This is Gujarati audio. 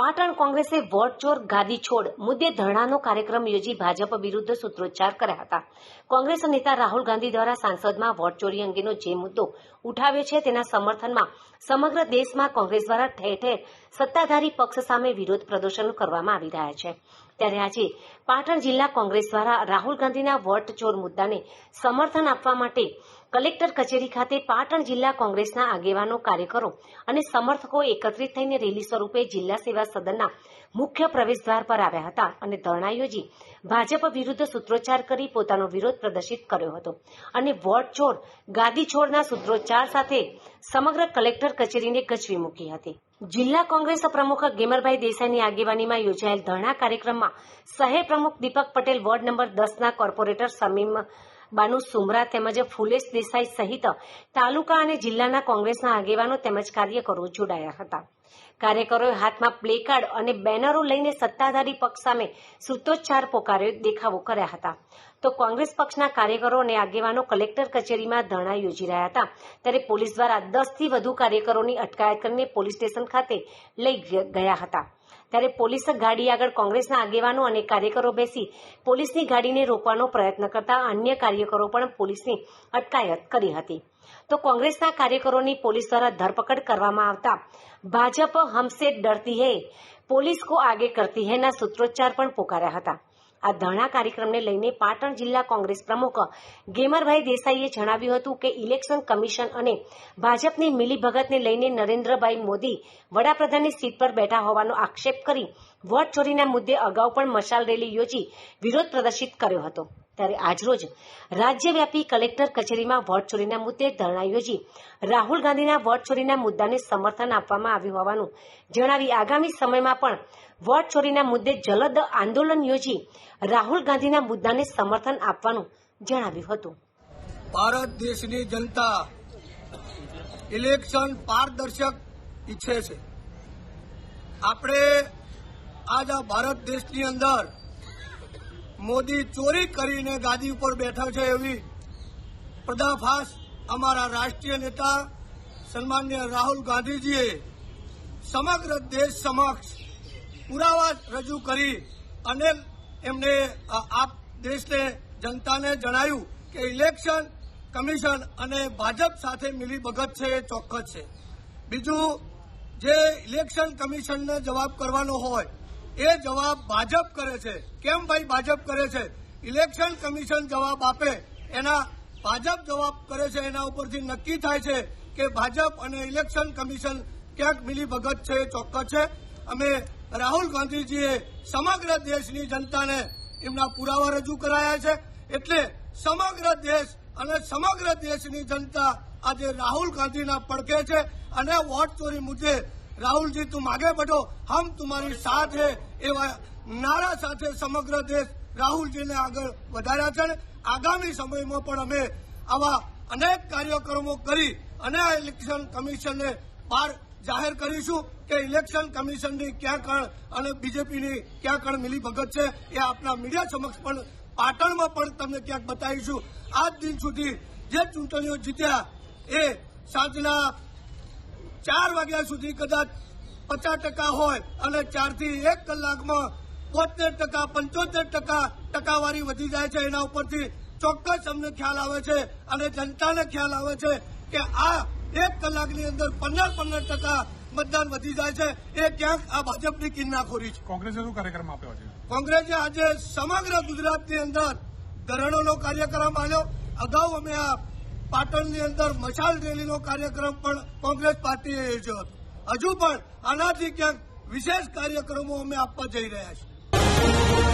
પાટણ કોંગ્રેસે વોટ ચોર ગાદી છોડ મુદ્દે ધરણાનો કાર્યક્રમ યોજી ભાજપ વિરુદ્ધ સૂત્રોચ્ચાર કર્યા હતા. કોંગ્રેસ નેતા રાહુલ ગાંધી દ્વારા સાંસદમાં વોટ ચોરી અંગેનો જે મુદ્દો ઉઠાવ્યો છે તેના સમર્થનમાં સમગ્ર દેશમાં કોંગ્રેસ દ્વારા ઠેર ઠેર સત્તાધારી પક્ષ સામે વિરોધ પ્રદર્શનો કરવામાં આવી રહ્યા છે. ત્યારે આજે પાટણ જિલ્લા કોંગ્રેસ દ્વારા રાહુલ ગાંધીના વોટ ચોર મુદ્દાને સમર્થન આપવા માટે કલેક્ટર કચેરી ખાતે પાટણ જિલ્લા કોંગ્રેસના આગેવાનો, કાર્યકરો અને સમર્થકો એકત્રિત થઈને રેલી સ્વરૂપે જિલ્લા સેવા સદનના મુખ્ય પ્રવેશદ્વાર પર આવ્યા હતા અને ધરણા યોજી ભાજપ વિરુદ્ધ સૂત્રોચ્ચાર કરી પોતાનો વિરોધ પ્રદર્શિત કર્યો હતો અને વોર્ડ છોડ ગાદી છોડના સૂત્રોચ્ચાર સાથે સમગ્ર કલેક્ટર કચેરીને ગજવી મૂકી હતી. જિલ્લા કોંગ્રેસ પ્રમુખ ગેમરભાઈ દેસાઈની આગેવાનીમાં યોજાયેલ ધરણા કાર્યક્રમમાં શહેર પ્રમુખ દીપક પટેલ વોર્ડ નંબર દસના કોર્પોરેટર સમીમ બાનુ સુમરા તેમજ ફુલેશ દેસાઈ સહિત તાલુકા અને જિલ્લાના કોંગ્રેસના આગેવાનો તેમજ કાર્યકરો જોડાયા હતા. કાર્યકરોએ હાથમાં પ્લેકાર્ડ અને બેનરો લઈને સત્તાધારી પક્ષ સામે સૂત્રોચ્ચાર પોકાર્યો, દેખાવો કર્યા હતા. તો કોંગ્રેસ પક્ષના કાર્યકરો અને આગેવાનો કલેક્ટર કચેરીમાં ધરણા યોજી રહ્યા હતા. ત્યારે પોલીસ દ્વારા દસથી વધુ કાર્યકરોની અટકાયત કરીને પોલીસ સ્ટેશન ખાતે લઈ ગયા હતા. ત્યારે પોલીસ ગાડી આગળ કોંગ્રેસના આગેવાનો અને કાર્યકરો બેસી પોલીસની ગાડીને રોકવાનો પ્રયત્ન કરતા અન્ય કાર્યકરો પણ પોલીસની અટકાયત કરી હતી. તો કોંગ્રેસના કાર્યકરોની પોલીસ દ્વારા ધરપકડ કરવામાં આવતા ભાજપ હમસે ડરતી હૈ, પોલીસ કો આગે કરતી હૈના સૂત્રોચ્ચાર પણ પોકાર્યા હતા. આ ધરણા કાર્યક્રમને લઈને પાટણ જિલ્લા કોંગ્રેસ પ્રમુખ ગેમરભાઈ દેસાઈએ જણાવ્યું હતું કે ઇલેક્શન કમિશન અને ભાજપની મિલીભગતને લઈને નરેન્દ્રભાઈ મોદી વડાપ્રધાનની સીટ પર બેઠા હોવાનો આક્ષેપ કરી વોટ ચોરીના મુદ્દે અગાઉ પણ મશાલ રેલી યોજી વિરોધ પ્રદર્શિત કર્યો હતો. ત્યારે આજરોજ રાજ્યવ્યાપી કલેક્ટર કચેરીમાં વોટ ચોરીના મુદ્દે ધરણા યોજી રાહુલ ગાંધીના વોટ ચોરીના મુદ્દાને સમર્થન આપવામાં આવ્યું હોવાનું જણાવી આગામી સમયમાં પણ વોટ ચોરીના મુદ્દે જલદ આંદોલન યોજી રાહુલ ગાંધીના મુદ્દાને સમર્થન આપવાનું જણાવ્યું હતું. ભારત દેશની જનતા ઇલેક્શન પારદર્શક ઈચ્છે છે. આપણે આજ ભારત દેશની અંદર મોદી ચોરી કરીને ગાદી ઉપર બેઠા છે એવી પર્દાફાશ અમારા રાષ્ટ્રીય નેતા સન્માન્ય રાહુલ ગાંધીજીએ સમગ્ર દેશ સમક્ષ પુરાવા રજૂ કરી અને એમને આપ દેશને, જનતાને જણાયું કે ઇલેક્શન કમિશન અને ભાજપ સાથે મિલીભગત છે એ ચોક્કસ છે. બીજું, જે ઇલેક્શન કમિશનને જવાબ કરવાનો હોય એ જવાબ ભાજપ કરે છે. કેમ ભાઈ ભાજપ કરે છે? ઇલેક્શન કમિશન જવાબ આપે. એના ભાજપ જવાબ કરે છે એના ઉપરથી નક્કી થાય છે કે ભાજપ અને ઇલેક્શન કમિશન ક્યાંક મિલીભગત છે, ચોક્કસ છે. અમે રાહુલ ગાંધીજીએ સમગ્ર દેશની જનતાને એમના પુરાવા રજૂ કરાયા છે. એટલે સમગ્ર દેશ અને સમગ્ર દેશની જનતા આજે રાહુલ ગાંધીના પડખે છે અને વોટ ચોરી મુદ્દે રાહુલજી તું માગે बढ़ो हम तुम्हारी साथ है એવા નારા સાથે સમગ્ર દેશ રાહુલજીને આગળ વધાર્યા છે અને આગામી સમયમાં પણ અમે આવા અનેક કાર્યક્રમો કરી અને આ ઇલેક્શન કમિશનને બહાર જાહેર કરીશું કે ઇલેક્શન કમિશનની ક્યાં કણ અને બીજેપીની ક્યાં કણ મિલી ભગત છે એ આપણા મીડિયા સમક્ષ પણ પાટણમાં પણ તમને ક્યાંક બતાવીશું આજ દિન સુધી જે ચૂંટણીઓ જીત્યા એ સાંજના ચાર વાગ્યા સુધી કદાચ પચાસ ટકા હોય અને ચારથી એક કલાકમાં બોતેર ટકા પંચોતેર ટકા ટકાવારી વધી જાય છે એના ઉપરથી ચોક્કસ અમને ખ્યાલ આવે છે અને જનતાને ખ્યાલ આવે છે કે આ એક કલાકની અંદર પંદર પંદર ટકા મતદાન વધી જાય છે. એ ક્યાંક આ ભાજપની કિન્નાખોરી છે. કોંગ્રેસે શું કાર્યક્રમ આપ્યો છે? કોંગ્રેસે આજે સમગ્ર ગુજરાતની અંદર ધરણોનો કાર્યક્રમ આવ્યો અગાઉ અમે આ પાટણની અંદર મશાલ રેલીનો કાર્યક્રમ પણ કોંગ્રેસ પાર્ટીએ યોજ્યો હતો. હજુ પણ આનાથી ક્યાંક વિશેષ કાર્યક્રમો અમે આપવા જઈ રહ્યા છીએ.